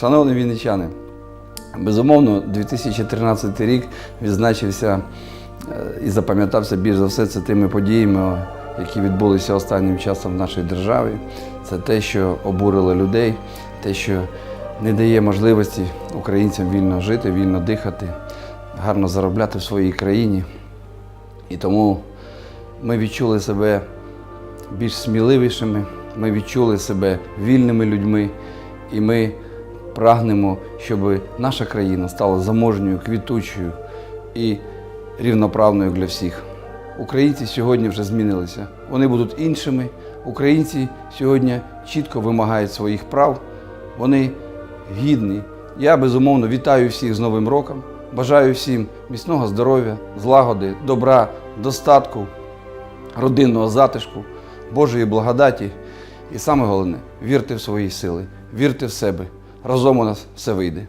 Шановні вінничани, безумовно, 2013 рік відзначився е, і запам'ятався більш за все це тими подіями, які відбулися останнім часом в нашій державі. Це те, що обурило людей, те, що не дає можливості українцям вільно жити, вільно дихати, гарно заробляти в своїй країні. І тому ми відчули себе більш сміливішими, ми відчули себе вільними людьми, і ми прагнемо, щоб наша країна стала заможньою, квітучою і рівноправною для всіх. Українці сьогодні вже змінилися. Вони будуть іншими. Українці сьогодні чітко вимагають своїх прав. Вони гідні. Я безумовно вітаю всіх з Новим роком. Бажаю всім міцного здоров'я, злагоди, добра, достатку, родинного затишку, Божої благодаті. І саме головне вірте в свої сили, вірте в себе. Разом у нас все вийде.